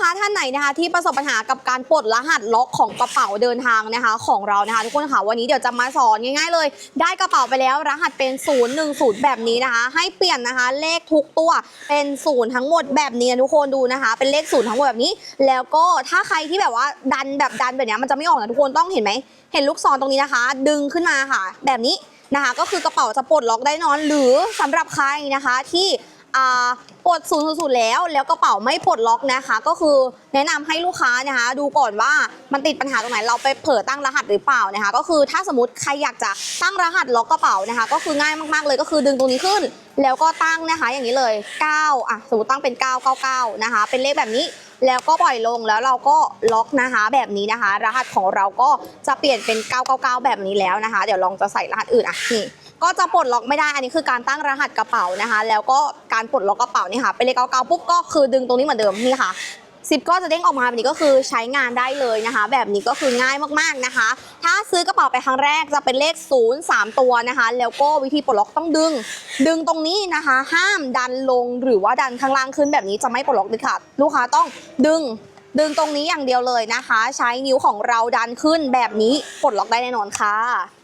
ค้าท่านไหนนะคะที่ประสบปัญหากับการปลดรหัสล็อกของกระเป๋าเดินทางนะคะ ของเรานะคะ ทุกคนค่ะวันนี้เดี๋ยวจะมาสอนง่ายๆเลย ได้กระเป๋าไปแล้วรหัสเป็น 0 1 0 แบบนี้นะคะ ให้เปลี่ยนนะคะเลขทุกตัวเป็นศูนย์ทั้งหมดแบบนี้นะทุกคนดูนะคะ เป็นเลขศูนย์ทั้งหมดแบบนี้ แล้วก็ถ้าใครที่แบบว่าดันแบบดันแบบนี้มันจะไม่ออกนะทุกคนต้องเห็นไหมเห็นลูกศรตรงนี้นะคะ ดึงขึ้นมาค่ะ แบบนี้นะคะ ก็คือกระเป๋าจะปลดล็อกได้นอน หรือสำหรับใครนะคะที่ ปลดศูนย์ศูนย์แล้ว แล้วกระเป๋าไม่ปลดล็อกนะคะ ก็คือแนะนำให้ลูกค้านะคะ ดูก่อนว่ามันติดปัญหาตรงไหนเราไปเผลอตั้งรหัสหรือเปล่านะคะ ก็คือถ้าสมมติใครอยากจะตั้งรหัสล็อกกระเป๋านะคะ ก็คือง่ายมากๆเลยก็คือดึงตรงนี้ขึ้น แล้วก็ตั้งนะคะ อย่างนี้เลย9อะสมมติตั้งเป็น 999 นะคะ เป็นเลขแบบนี้แล้วก็ปล่อยลงแล้วเราก็ล็อกนะคะ แบบนี้นะคะ รหัสของเราก็จะเปลี่ยนเป็น 999 แบบนี้แล้วนะคะ เดี๋ยวลองจะใส่รหัสอื่นอะนี่ ก็จะปลดล็อกไม่ได้ อันนี้คือการตั้งรหัสกระเป๋านะคะ แล้วก็การปลดล็อกกระเป๋านี่ค่ะ เป็นเลขเก้าๆปุ๊บก็คือดึงตรงนี้เหมือนเดิมนี่ค่ะซิปก็จะเด้งออกมาแบบนี้ก็คือใช้งานได้เลยนะคะ แบบนี้ก็คือง่ายมากๆนะคะ ถ้าซื้อกระเป๋าไปครั้งแรกจะเป็นเลข 0 3 ตัวนะคะ แล้วก็วิธีปลดล็อกต้องดึง ดึงตรงนี้นะคะ ห้ามดันลงหรือว่าดันข้างล่างขึ้นแบบนี้จะไม่ปลดล็อกเด็ดขาดลูกค้าต้องดึง ดึงตรงนี้อย่างเดียวเลยนะคะ ใช้นิ้วของเราดันขึ้นแบบนี้ปลดล็อกได้แน่นอนค่ะ